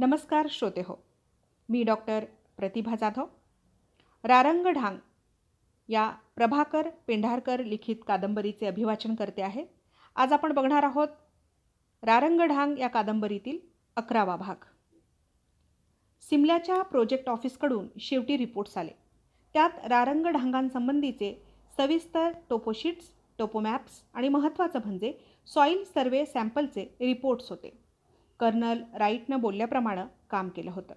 नमस्कार श्रोते हो. मी डॉक्टर प्रतिभा जाधव. रारंग ढांग या प्रभाकर पेंढारकर लिखित कादंबरीचे अभिवाचन करते आहे. आज आपण बघणार आहोत रारंग ढांग या कादंबरीतील अकरावा भाग. सिमल्याच्या प्रोजेक्ट ऑफिसकडून शेवटी रिपोर्ट्स आले. त्यात रारंग ढांगांसंबंधीचे सविस्तर टोपोशीट्स टोपोमॅप्स आणि महत्त्वाचं म्हणजे सॉईल सर्वे सॅम्पलचे रिपोर्ट्स होते. कर्नल राईटनं बोलल्याप्रमाणे काम केलं होतं.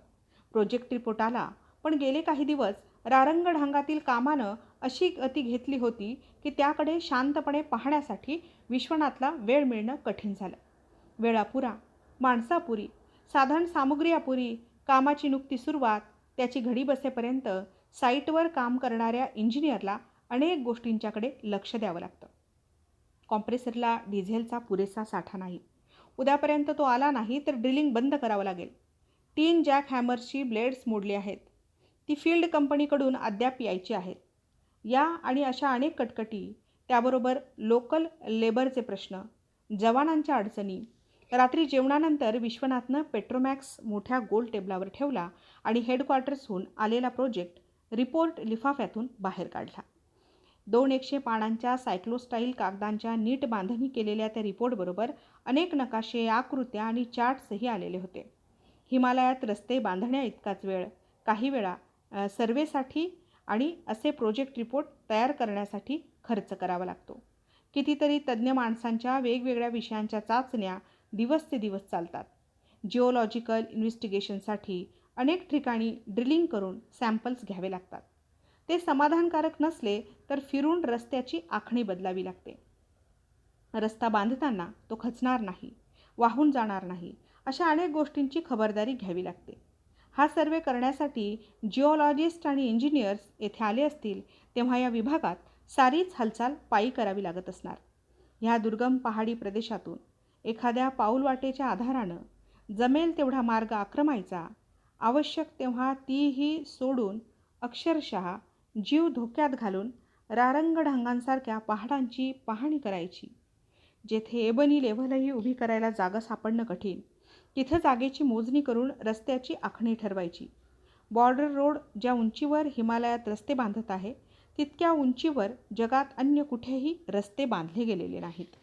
प्रोजेक्ट रिपोर्ट आला पण गेले काही दिवस रारंगढांगातील कामानं अशी गती घेतली होती की त्याकडे शांतपणे पाहण्यासाठी विश्वनाथला वेळ मिळणं कठीण झालं. वेळापुरा माणसापुरी साधारण सामुग्री अपुरी कामाची नुकती सुरुवात त्याची घडी बसेपर्यंत साईटवर काम करणाऱ्या इंजिनियरला अनेक गोष्टींच्याकडे लक्ष द्यावं लागतं. कॉम्प्रेसरला डिझेलचा पुरेसा साठा नाही. उद्यापर्यंत तो आला नाही तर ड्रिलिंग बंद करावं लागेल. तीन जॅक हॅमर्सची ब्लेड्स मोडली आहेत. ती फील्ड कंपनीकडून अद्याप यायची आहेत. या आणि अशा अनेक कटकटी त्याबरोबर लोकल लेबरचे प्रश्न जवानांच्या अडचणी रात्री जेवणानंतर विश्वनाथनं पेट्रोमॅक्स मोठ्या गोल टेबलावर ठेवला आणि हेडक्वार्टर्सहून आलेला प्रोजेक्ट रिपोर्ट लिफाफ्यातून बाहेर काढला. दोन एकशे पानांच्या सायक्लोस्टाईल कागदांच्या नीट बांधणी केलेल्या त्या रिपोर्टबरोबर अनेक नकाशे आकृत्या आणि चार्ट्सही आलेले होते. हिमालयात रस्ते बांधण्या इतकाच वेळ काही वेळा सर्वेसाठी आणि असे प्रोजेक्ट रिपोर्ट तयार करण्यासाठी खर्च करावा लागतो. कितीतरी तज्ज्ञ माणसांच्या वेगवेगळ्या विषयांच्या चाचण्या दिवस ते दिवस चालतात. जिओलॉजिकल इन्व्हेस्टिगेशनसाठी अनेक ठिकाणी ड्रिलिंग करून सॅम्पल्स घ्यावे लागतात. ते समाधानकारक नसले तर फिरून रस्त्याची आखणी बदलावी लागते. रस्ता बांधताना तो खचणार नाही वाहून जाणार नाही अशा अनेक गोष्टींची खबरदारी घ्यावी लागते. हा सर्वे करण्यासाठी जिओलॉजिस्ट आणि इंजिनियर्स येथे आले असतील तेव्हा या विभागात सारीच हालचाल पायी करावी लागत असणार. ह्या दुर्गम पहाडी प्रदेशातून एखाद्या पाऊलवाटेच्या आधारानं जमेल तेवढा मार्ग आक्रमायचा आवश्यक तेव्हा तीही सोडून अक्षरशः जीव धोक्यात घालून रारंगढांगांसारख्या पहाडांची पाहणी करायची. जेथे एबनी लेव्हलही उभी करायला जागा सापडणं कठीण. तिथं जागेची मोजणी करून रस्त्याची आखणी ठरवायची. बॉर्डर रोड ज्या उंचीवर हिमालयात रस्ते बांधत आहे तितक्या उंचीवर जगात अन्य कुठेही रस्ते बांधले गेलेले नाहीत.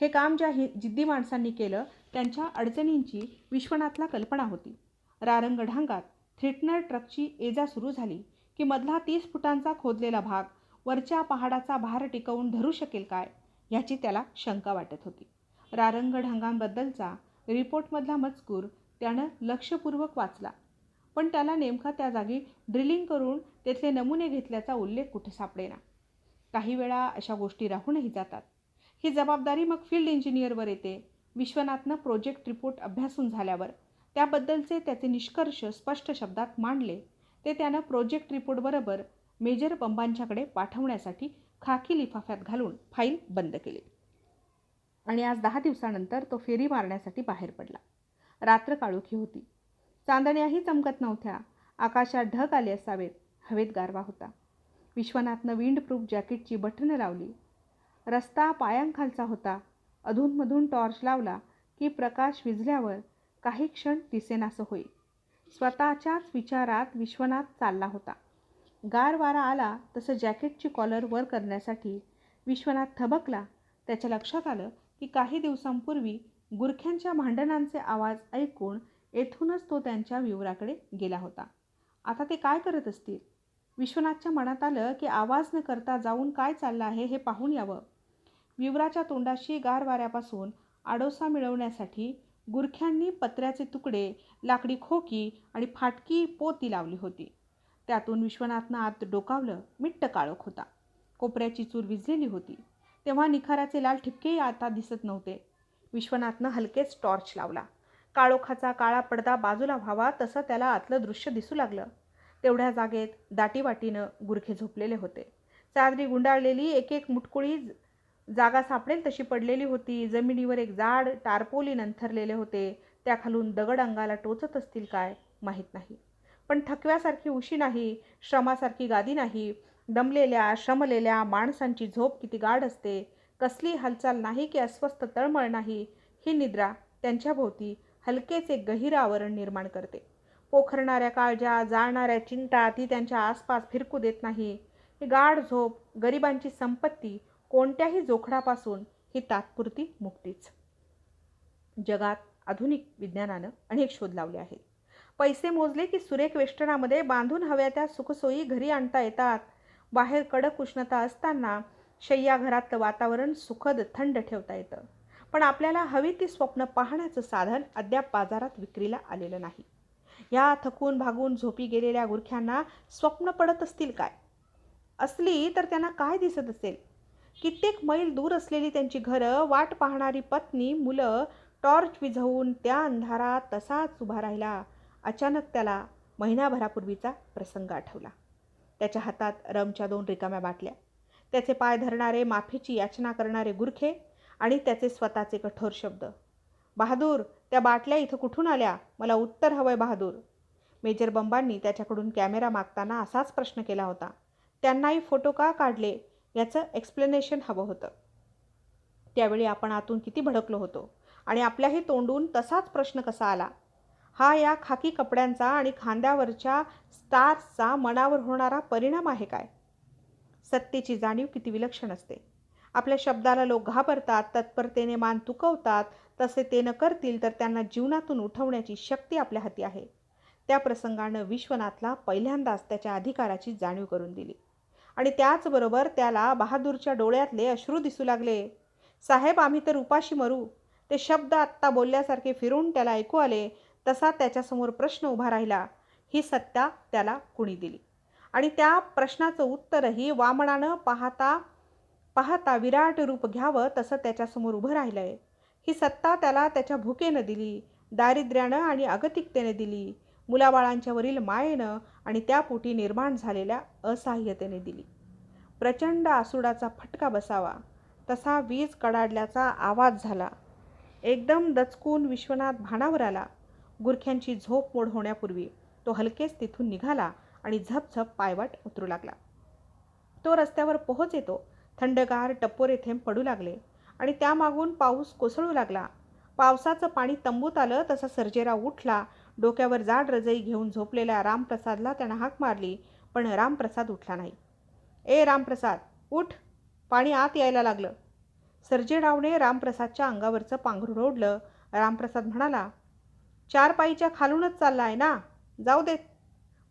हे काम ज्या हि जिद्दी माणसांनी केलं त्यांच्या अडचणींची विश्वनाथला कल्पना होती. रारंग ढांगात थ्रिटनर ट्रकची एजा सुरू झाली की मधला तीस फुटांचा खोदलेला भाग वरच्या पहाडाचा भार टिकवून धरू शकेल काय? ह्याची त्याला शंका वाटत होती. रारंग ढंगांबद्दलचा रिपोर्टमधला मजकूर त्यानं लक्षपूर्वक वाचला. पण त्याला नेमका त्या जागी ड्रिलिंग करून तेथले नमुने घेतल्याचा उल्लेख कुठे सापडेना. काही वेळा अशा गोष्टी राहूनही जातात. ही जबाबदारी मग फील्ड इंजिनियरवर येते. विश्वनाथनं प्रोजेक्ट रिपोर्ट अभ्यासून झाल्यावर त्याबद्दलचे त्याचे निष्कर्ष स्पष्ट शब्दात मांडले. ते त्यानं प्रोजेक्ट रिपोर्टबरोबर मेजर बंबांच्याकडे पाठवण्यासाठी खाकी लिफाफ्यात घालून फाईल बंद केली. आणि आज दहा दिवसानंतर तो फेरी मारण्यासाठी बाहेर पडला. रात्र काळोखी होती. चांदण्याही चमकत नव्हत्या. आकाशात ढग आले असावेत. हवेत गारवा होता. विश्वनाथनं विंडप्रूफ जॅकेटची बटणं लावली. रस्ता पायांखालचा होता. अधूनमधून टॉर्च लावला की प्रकाश विझल्यावर काही क्षण दिसेनासं होई. स्वतःच्याच विचारात विश्वनाथ चालला होता. गार वारा आला तसं जॅकेटची कॉलर वर करण्यासाठी विश्वनाथ थबकला. त्याच्या लक्षात आलं की काही दिवसांपूर्वी गुरख्यांच्या भांडणांचे आवाज ऐकून येथूनच तो त्यांच्या विवराकडे गेला होता. आता ते काय करत असतील? विश्वनाथच्या मनात आलं की आवाज न करता जाऊन काय चाललं आहे हे पाहून यावं. विवराच्या तोंडाशी गार वाऱ्यापासून आडोसा मिळवण्यासाठी गुरख्यांनी पत्र्याचे तुकडे लाकडी खोकी आणि फाटकी पोती लावली होती. त्यातून विश्वनाथनं आत डोकावलं मिट्ट काळोख होता. कोपऱ्याची चूर विजलेली होती. तेव्हा निखाराचे लाल ठिपकेही आता दिसत नव्हते. विश्वनाथनं हलकेच टॉर्च लावला. काळोखाचा काळा पडदा बाजूला व्हावा तसं त्याला आतलं दृश्य दिसू लागलं. तेवढ्या जागेत दाटीवाटीनं गुरखे झोपलेले होते. चादरी गुंडाळलेली एक एक मुटकुळी जागा सापडेल तशी पडलेली होती. जमिनीवर एक जाड टारपोली नंथरलेले होते. त्याखालून दगड अंगाला टोचत असतील काय माहीत नाही. पण थकव्यासारखी उशी नाही श्रमासारखी गादी नाही दमलेल्या श्रमलेल्या माणसांची झोप किती गाढ असते कसली हालचाल नाही की अस्वस्थ तळमळ नाही ही निद्रा त्यांच्याभोवती हलकेच एक आवरण निर्माण करते. पोखरणाऱ्या काळजा जाळणाऱ्या चिंता ती त्यांच्या आसपास फिरकू देत नाही. ही गाढ झोप गरिबांची संपत्ती कोणत्याही जोखडापासून ही तात्पुरती मुक्तीच. जगात आधुनिक विज्ञानानं अनेक शोध लावले आहेत. पैसे मोजले की सुरेख वेष्टनामध्ये बांधून हव्या त्या सुखसोयी घरी आणता येतात. बाहेर कडक उष्णता असताना शय्याघरातलं वातावरण सुखद थंड ठेवता येतं. पण आपल्याला हवी ती स्वप्न पाहण्याचं साधन अद्याप बाजारात विक्रीला आलेलं नाही. या थकून भागून झोपी गेलेल्या गुरख्यांना स्वप्न पडत असतील काय? असली तर त्यांना काय दिसत असेल? कित्येक मैल दूर असलेली त्यांची घरं वाट पाहणारी पत्नी मुलं टॉर्च विझवून त्या अंधारात तसाच उभा राहिला. अचानक त्याला महिनाभरापूर्वीचा प्रसंग आठवला. त्याच्या हातात रमच्या दोन रिकाम्या बाटल्या त्याचे पाय धरणारे माफीची याचना करणारे गुरखे आणि त्याचे स्वतःचे कठोर शब्द. बहादूर त्या बाटल्या इथं कुठून आल्या? मला उत्तर हवंय बहादूर. मेजर बंबांनी त्याच्याकडून कॅमेरा मागताना असाच प्रश्न केला होता. त्यांनाही फोटो का काढले? याचं एक्सप्लेनेशन हवं होतं. त्यावेळी आपण आतून किती भडकलो होतो आणि आपल्याही तोंडून तसाच प्रश्न कसा आला? हा या खाकी कपड्यांचा आणि खांद्यावरच्या स्टार्सचा मनावर होणारा परिणाम आहे काय? सत्तेची जाणीव किती विलक्षण असते. आपल्या शब्दाला लोक घाबरतात तत्परतेने मान तुकवतात तसे ते न करतील तर त्यांना जीवनातून उठवण्याची शक्ती आपल्या हाती आहे. त्या प्रसंगानं विश्वनाथला पहिल्यांदाच त्याच्या अधिकाराची जाणीव करून दिली. आणि त्याचबरोबर त्याला बहादूरच्या डोळ्यातले अश्रू दिसू लागले. साहेब आम्ही तर उपाशी मरू. ते शब्द आत्ता बोलल्यासारखे फिरून त्याला ऐकू आले. तसा त्याच्यासमोर प्रश्न उभा राहिला ही सत्ता त्याला कुणी दिली? आणि त्या प्रश्नाचं उत्तरही वामनानं पाहता पाहता विराट रूप घ्यावं तसं त्याच्यासमोर उभं राहिलं आहे ही सत्ता त्याला त्याच्या भुकेनं दिली दारिद्र्यानं आणि अगतिकतेने दिली मुलाबाळांच्यावरील मायेनं आणि त्यापोटी निर्माण झालेल्या असहाय्यतेने दिली. प्रचंड आसुडाचा फटका बसावा तसा वीज कडाडल्याचा आवाज झाला. एकदम दचकून विश्वनाथ भानावर आला. गुरख्यांची झोप मोड होण्यापूर्वी तो हलकेच तिथून निघाला आणि झपझप पायवाट उतरू लागला. तो रस्त्यावर पोहोच येतो. थंडगार टपोरे थेंब पडू लागले आणि त्यामागून पाऊस कोसळू लागला. पावसाचं पाणी तंबूत आलं तसा सर्जेराव उठला. डोक्यावर जाड रजई घेऊन झोपलेल्या रामप्रसादला त्यानं हाक मारली पण रामप्रसाद उठला नाही. ए रामप्रसाद उठ. पाणी आत यायला लागलं. सर्जेरावने रामप्रसादच्या अंगावरचं पांघरू ओढलं. रामप्रसाद म्हणाला चार पायीच्या खालूनच चालला आहे ना? जाऊ देत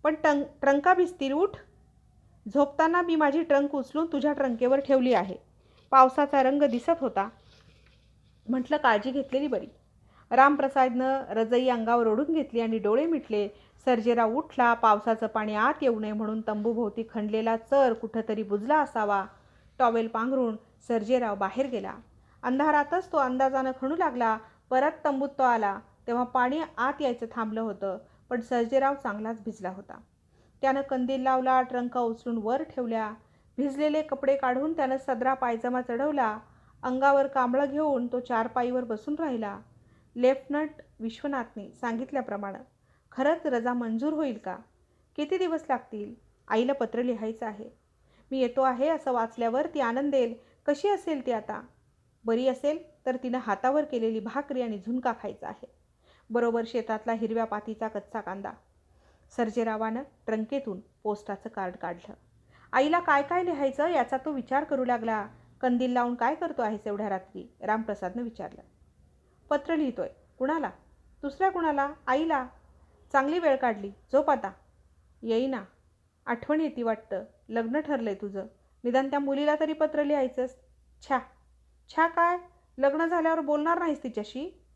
पण टंक ट्रंका भिजतील उठ. झोपताना मी माझी ट्रंक उचलून तुझ्या ट्रंकेवर ठेवली आहे. पावसाचा रंग दिसत होता. म्हटलं काळजी घेतलेली बरी. रामप्रसादनं रजई अंगावर ओढून घेतली आणि डोळे मिटले. सर्जेराव उठला. पावसाचं पाणी आत येऊ नये म्हणून तंबूभोवती खणलेला चर कुठंतरी बुजला असावा. टॉवेल पांघरून सर्जेराव बाहेर गेला. अंधारातच तो अंदाजानं खणू लागला. परत तंबूत तो आला. तेव्हा पाणी आत यायचं थांबलं होतं पण सर्जेराव चांगलाच भिजला होता. त्यानं कंदील लावला ट्रंका उचलून वर ठेवल्या. भिजलेले कपडे काढून त्यानं सदरा पायजमा चढवला. अंगावर कांबळं घेऊन तो चारपाईवर बसून राहिला. लेफ्टनंट विश्वनाथने सांगितल्याप्रमाणे खरंच रजा मंजूर होईल का? किती दिवस लागतील? आईला पत्र लिहायचं आहे. मी येतो आहे असं वाचल्यावर ती आनंदेल कशी असेल ती आता? बरी असेल तर तिनं हातावर केलेली भाकरी आणि झुणका खायचा आहे. बरोबर शेतातला हिरव्या पातीचा कच्चा कांदा. सर्जेरावानं ट्रंकेतून पोस्टाचं कार्ड काढलं. आईला काय काय लिहायचं याचा तो विचार करू लागला. कंदील लावून काय करतो आहेस एवढ्या रात्री? रामप्रसादनं विचारलं. पत्र लिहितोय. कुणाला? दुसऱ्या कुणाला? आईला. चांगली वेळ काढली. झोप आता. येईना. आठवण येते वाटतं. लग्न ठरलंय तुझं. निदान त्या मुलीला तरी पत्र लिहायचंस. छा छा काय? लग्न झाल्यावर बोलणार नाहीस तिच्याशी?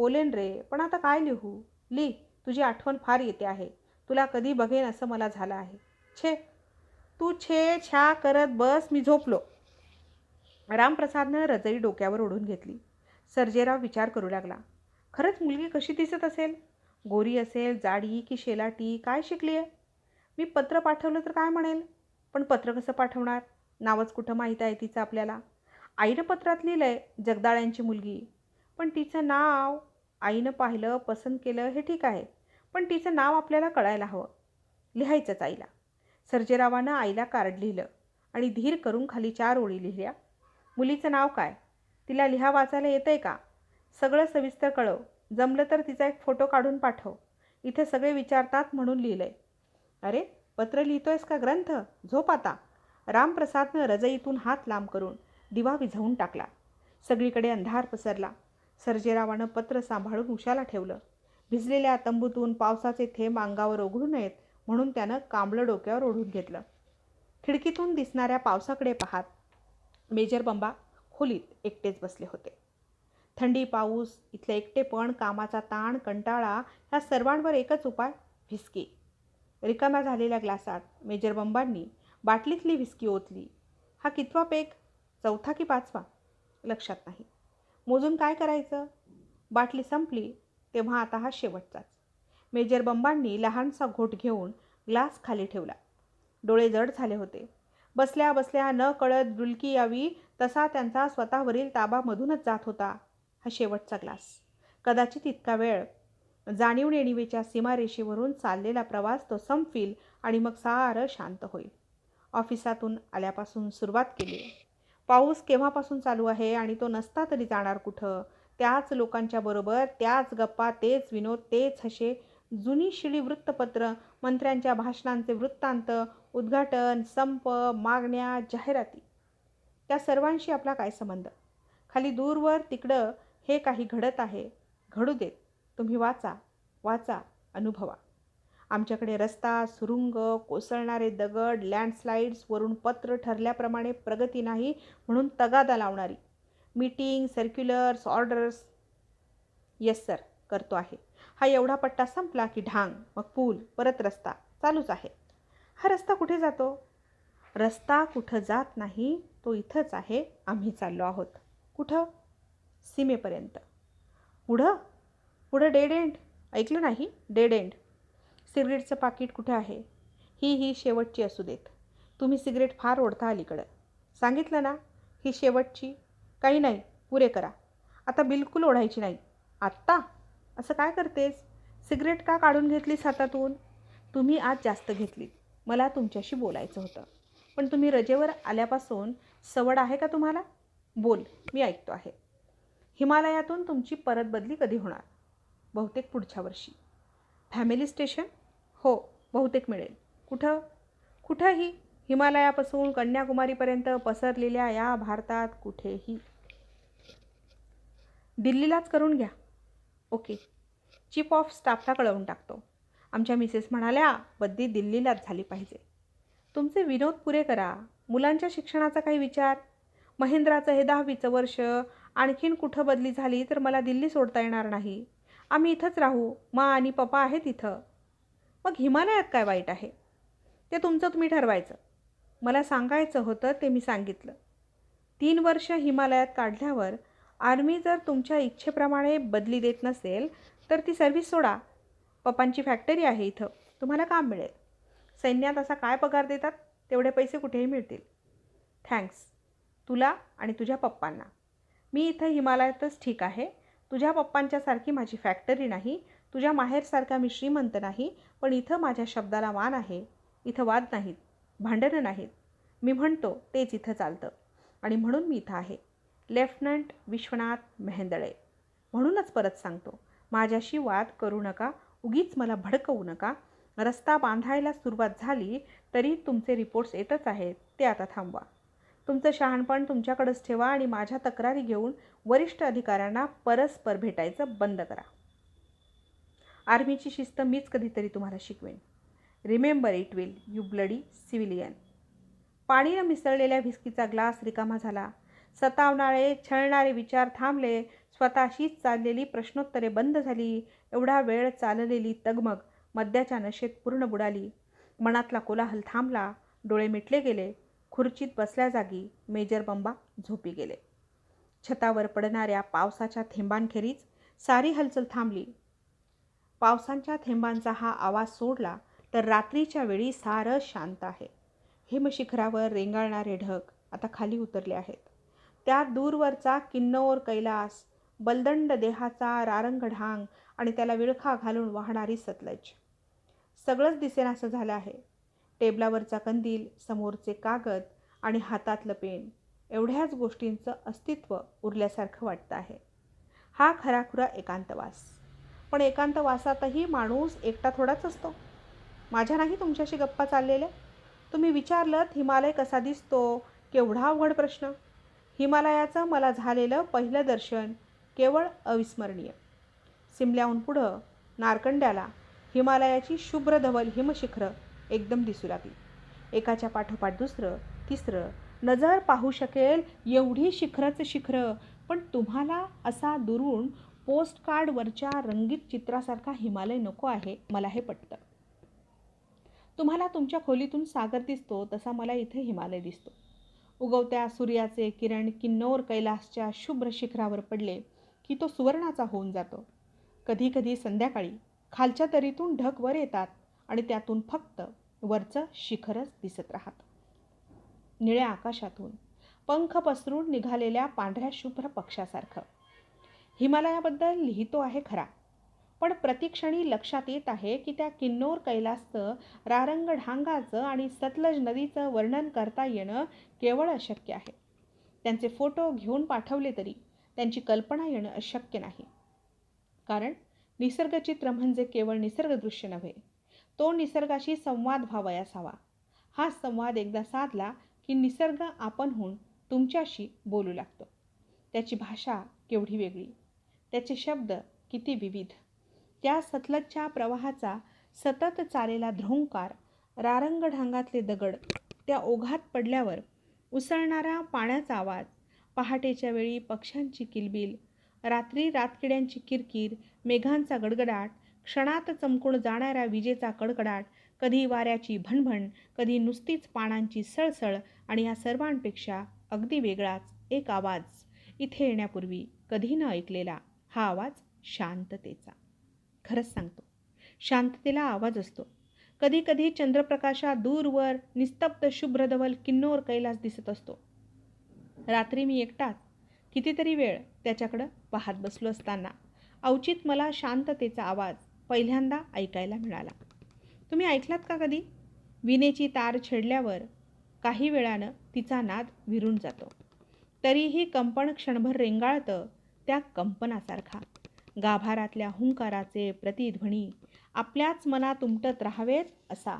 बोलेन रे पण आता काय लिहू? लिह तुझी आठवण फार येते आहे. तुला कधी बघेन असं मला झालं आहे. छे तू छे छा करत बस मी झोपलो. रामप्रसादनं रजई डोक्यावर ओढून घेतली. सर्जेराव विचार करू लागला. खरंच मुलगी कशी दिसत असेल? गोरी असेल जाडी की शेलाटी काय शिकली आहे? मी पत्र पाठवलं तर काय म्हणेल? पण पत्र कसं पाठवणार? नावच कुठं माहीत आहे तिचं आपल्याला? आईनं पत्रात लिहिलं आहे जगदाळ्यांची मुलगी. पण तिचं नाव आईनं पाहिलं पसंत केलं हे ठीक आहे. पण तिचं नाव आपल्याला कळायला हवं. लिहायचंच आईला. सर्जेरावानं आईला कार्ड लिहिलं आणि धीर करून खाली चार ओळी लिहिल्या. मुलीचं नाव काय? तिला लिहा वाचायला येतं आहे का? सगळं सविस्तर कळव. जमलं तर तिचा एक फोटो काढून पाठव. इथे सगळे विचारतात म्हणून लिहिलंय. अरे पत्र लिहितोयस का ग्रंथ? झोप आता. रामप्रसादनं रजईतून हात लांब करून दिवा विझवून टाकला. सगळीकडे अंधार पसरला. सर्जेरावानं पत्र सांभाळून उशाला ठेवलं. भिजलेल्या तंबूतून पावसाचे थेंब अंगावर ओघळू नयेत म्हणून त्यानं कांबळं डोक्यावर ओढून घेतलं. खिडकीतून दिसणाऱ्या पावसाकडे पाहात मेजर बंबा खोलीत एकटेच बसले होते. थंडी पाऊस इथलं एकटेपण कामाचा ताण कंटाळा ह्या सर्वांवर एकच उपाय व्हिस्की. रिकाम्या झालेल्या ग्लासात मेजर बंबांनी बाटलीतली व्हिस्की ओतली. हा कितवा पेक? चौथा की पाचवा? लक्षात नाही. मोजून काय करायचं? बाटली संपली तेव्हा आता हा शेवटचाच. मेजर बंबांनी लहानसा घोट घेऊन ग्लास खाली ठेवला. डोळे जड झाले होते. बसल्या बसल्या न कळत डुलकी यावी तसा त्यांचा स्वतःवरील ताबा मधूनच जात होता हा शेवटचा ग्लास. कदाचित इतका वेळ. जाणीव नेणिवेच्या सीमारेषेवरून चाललेला प्रवास तो संपविल आणि मग सारं शांत होईल. ऑफिसातून आल्यापासून सुरुवात केली. पाऊस केव्हापासून चालू आहे आणि तो नसता तरी जाणार कुठं? त्याच लोकांच्या बरोबर त्याच गप्पा तेच विनोद तेच हसे. जुनी शिळी वृत्तपत्र मंत्र्यांच्या भाषणांचे वृत्तांत उद्घाटन संप मागण्या जाहिराती. त्या सर्वांशी आपला काय संबंध? खाली दूरवर तिकडं हे काही घडत आहे. घडू देत. तुम्ही वाचा वाचा अनुभवा. आमच्याकडे रस्ता सुरुंग कोसळणारे दगड लँडस्लाईड्स वरून पत्र ठरल्याप्रमाणे प्रगती नाही म्हणून तगादा लावणारी. Meeting circulars orders yes sir करतो आहे. हा एवढा पट्टा संपला की ढांग मग पूल परत रस्ता चालूच आहे. हा रस्ता कुठे जातो? रस्ता कुठं जात नाही तो इथंच आहे. आम्ही चाललो आहोत. कुठं? सीमेपर्यंत. पुढं? पुढं डेड एंड ऐकलं नाही? डेड एंड सिगरेटचं पाकिट कुठे आहे? ही ही शेवटची असू देत. तुम्ही सिगरेट फार ओढता अलीकडं. सांगितलं ना? ही शेवटची? काही नाही. पुरे करा. आता बिलकुल ओढायची नाही. आत्ता? असं काय करतेस? सिगरेट का काढून घेतलीस हातातून? तुम्ही आज जास्त घेतलीत. मला तुमच्याशी बोलायचं होतं. पण तुम्ही रजेवर आल्यापासून सवड आहे का तुम्हाला? बोल. मी ऐकतो आहे. हिमालयातून तुमची परत बदली कधी होणार? बहुतेक पुढच्या वर्षी. Family station? हो बहुतेक मिळेल. कुठं? कुठंही? हिमालयापासून कन्याकुमारीपर्यंत पसरलेल्या या भारतात कुठेही. दिल्लीलाच करून घ्या. ओके. चीफ ऑफ स्टाफला कळवून टाकतो. आमच्या मिसेस म्हणाल्या बद्दी दिल्लीलाच झाली पाहिजे. तुमचे विनोद पुरे करा. मुलांच्या शिक्षणाचा काही विचार? महेंद्राचं हे दहावीचं वर्ष आणखीन कुठं बदली झाली तर मला दिल्ली सोडता येणार नाही. आम्ही इथंच राहू. मा आणि पप्पा आहेत इथं. मग हिमालयात काय वाईट आहे? ते तुमचं तुम्ही ठरवायचं. मला सांगायचं होतं ते मी सांगितलं. तीन वर्ष हिमालयात काढल्यावर आर्मी जर तुमच्या इच्छेप्रमाणे बदली देत नसेल तर ती सर्व्हिस सोडा. पप्पांची फॅक्टरी आहे इथं. तुम्हाला काम मिळेल. सैन्यात असा काय पगार देतात? तेवढे पैसे कुठेही मिळतील. थँक्स. तुला आणि तुझ्या पप्पांना. मी इथं हिमालयातच ठीक आहे. तुझ्या पप्पांच्यासारखी माझी फॅक्टरी नाही. तुझ्या माहेरसारखा मी श्रीमंत नाही. पण इथं माझ्या शब्दाला मान आहे इथं वाद नाहीत भांडणं नाहीत. मी म्हणतो तेच इथं चालतं. आणि म्हणून मी इथं आहे. लेफ्टनंट विश्वनाथ मेहेंदळे. म्हणूनच परत सांगतो माझ्याशी वाद करू नका उगीच मला भडकवू नका. रस्ता बांधायला सुरुवात झाली तरी तुमचे रिपोर्ट्स येतच आहेत ते आता थांबवा. तुमचं शहाणपण तुमच्याकडंच ठेवा आणि माझ्या तक्रारी घेऊन वरिष्ठ अधिकाऱ्यांना परस्पर भेटायचं बंद करा. आर्मीची शिस्त मीच कधीतरी तुम्हाला शिकवेन. Remember it will you bloody civilian पाणीनं मिसळलेल्या व्हिस्कीचा ग्लास रिकामा झाला. सतावणारे छळणारे विचार थांबले. स्वतःशीच चाललेली प्रश्नोत्तरे बंद झाली. एवढा वेळ चाललेली तगमग मद्याच्या नशेत पूर्ण बुडाली. मनातला कोलाहल थांबला. डोळे मिटले गेले. खुर्चीत बसल्या जागी मेजर बंबा झोपी गेले. छतावर पडणाऱ्या पावसाच्या थेंबांखेरीज सारी हलचल थांबली. पावसांच्या थेंबांचा हा आवाज सोडला तर रात्रीच्या वेळी सारं शांत आहे. हिमशिखरावर रेंगाळणारे ढग आता खाली उतरले आहेत. त्या दूरवरचा किन्नौर कैलास बलदंड देहाचा रारंग ढांग आणि त्याला विळखा घालून वाहणारी सतलज. सगळंच दिसेनासं झालं आहे. टेबलावरचा कंदील समोरचे कागद आणि हातातलं पेन एवढ्याच गोष्टींचं अस्तित्व उरल्यासारखं वाटतं आहे. हा खराखुरा एकांतवास. पण एकांतवासातही माणूस एकटा थोडाच असतो. माझ्या नाही तुमच्याशी गप्पा चाललेल्या? तुम्ही विचारलं हिमालय कसा दिसतो? केवढा अवघड प्रश्न. हिमालयाचं मला झालेलं पहिलं दर्शन केवळ अविस्मरणीय. सिमल्याहून पुढं नारकंड्याला हिमालयाची शुभ्र धवल हिमशिखरं एकदम दिसू लागली. एकाच्या पाठोपाठ दुसरं तिसरं नजर पाहू शकेल एवढी शिखरच शिखरं पण तुम्हाला असा दुरून पोस्टकार्डवरच्या रंगीत चित्रासारखा हिमालय नको आहे मला हे पटतं. तुम्हाला तुमच्या खोलीतून सागर दिसतो तसा मला इथे हिमालय दिसतो. उगवत्या सूर्याचे किरण किन्नौर कैलासच्या शुभ्र शिखरावर पडले की तो सुवर्णाचा होऊन जातो. कधीकधी संध्याकाळी खालच्या तरीतून ढग वर येतात आणि त्यातून फक्त वरचं शिखरच दिसत राहतं. निळ्या आकाशातून पंख पसरून निघालेल्या पांढऱ्या शुभ्र पक्षासारखं. हिमालयाबद्दल लिहितो आहे खरा. पण प्रतिक्षणी लक्षात येत आहे की त्या किन्नौर कैलासचं रारंग ढांगाचं आणि सतलज नदीचं वर्णन करता येणं केवळ अशक्य आहे. त्यांचे फोटो घेऊन पाठवले तरी त्यांची कल्पना येणं अशक्य नाही. कारण निसर्गचित्र म्हणजे केवळ निसर्गदृश्य नव्हे तो निसर्गाशी संवाद व्हावयास हवा हा संवाद एकदा साधला की निसर्ग आपणहून तुमच्याशी बोलू लागतो. त्याची भाषा केवढी वेगळी. त्याचे शब्द किती विविध. त्या सतलजच्या प्रवाहाचा सतत चालेला ध्रोंकार रारंग ढांगातले दगड त्या ओघात पडल्यावर उसळणारा पाण्याचा आवाज पहाटेच्या वेळी पक्ष्यांची किलबिल रात्री रातकिड्यांची किरकिर मेघांचा गडगडाट क्षणात चमकून जाणाऱ्या विजेचा कडकडाट कधी वाऱ्याची भणभण कधी नुसतीच पानांची सळसळ आणि या सर्वांपेक्षा अगदी वेगळाच एक आवाज इथे येण्यापूर्वी कधी न ऐकलेला. हा आवाज शांततेचा. खरंच सांगतो. शांततेला आवाज असतो. कधी कधी चंद्रप्रकाशात दूरवर निस्तब्ध शुभ्रधवल किन्नोर कैलास दिसत असतो. रात्री मी एकटाच कितीतरी वेळ त्याच्याकडं पाहत बसलो असताना अवचित मला शांततेचा आवाज पहिल्यांदा ऐकायला मिळाला. तुम्ही ऐकलात का कधी? विनेची तार छेडल्यावर काही वेळानं तिचा नाद विरून जातो. तरीही कंपन क्षणभर रेंगाळतं त्या कंपनासारखा. गाभारातल्या हुंकाराचे प्रतिध्वनी आपल्याच मनात उमटत राहावेत असा.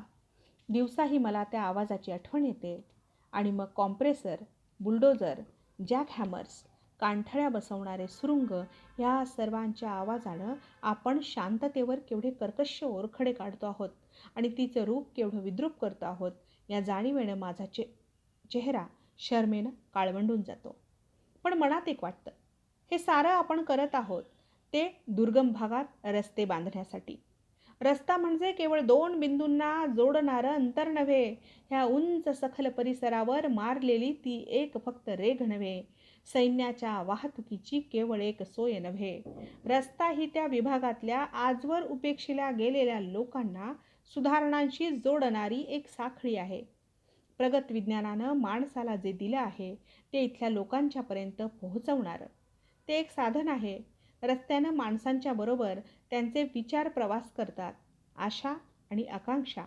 दिवसाही मला त्या आवाजाची आठवण येते. आणि मग कॉम्प्रेसर बुलडोजर जॅक हॅमर्स कांठळ्या बसवणारे सुरुंग या सर्वांच्या आवाजानं आपण शांततेवर केवढे कर्कश ओरखडे काढतो आहोत आणि तिचं रूप केवढं विद्रूप करतो आहोत या जाणीवेनं माझा चे चेहरा शर्मेनं काळवंडून जातो. पण मनात एक वाटतं हे सारं आपण करत आहोत ते दुर्गम भागात रस्ते बांधण्यासाठी. रस्ता म्हणजे केवळ दोन बिंदूंना जोडणारं अंतर नव्हे ह्या उंच सखल परिसरावर मारलेली ती एक फक्त रेघ नव्हे सैन्याच्या वाहतुकीची केवळ एक सोय नव्हे. रस्ता ही त्या विभागातल्या आजवर उपेक्षिल्या गेलेल्या लोकांना सुधारणांशी जोडणारी एक साखळी आहे. प्रगत विज्ञानानं माणसाला जे दिलं आहे ते इथल्या लोकांच्यापर्यंत पोहोचवणारं. ते एक साधन आहे. रस्त्यानं माणसांच्या बरोबर त्यांचे विचार प्रवास करतात. आशा आणि आकांक्षा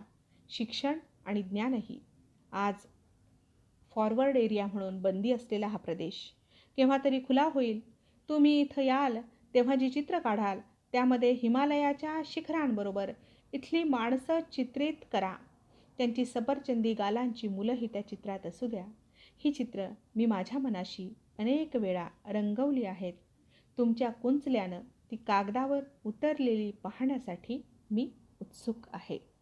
शिक्षण आणि ज्ञानही. आज फॉरवर्ड एरिया म्हणून बंदी असलेला हा प्रदेश. केव्हा तरी खुला होईल. तुम्ही इथं याल तेव्हा जी चित्र काढाल त्यामध्ये हिमालयाच्या शिखरांबरोबर इथली माणसं चित्रित करा. त्यांची सफरचंदी गालांची मुलंही त्या चित्रात असू द्या. ही चित्र मी माझ्या मनाशी अनेक वेळा रंगवली आहेत. तुमच्या कुंचल्यानं ती कागदावर उतरलेली पाहण्यासाठी मी उत्सुक आहे.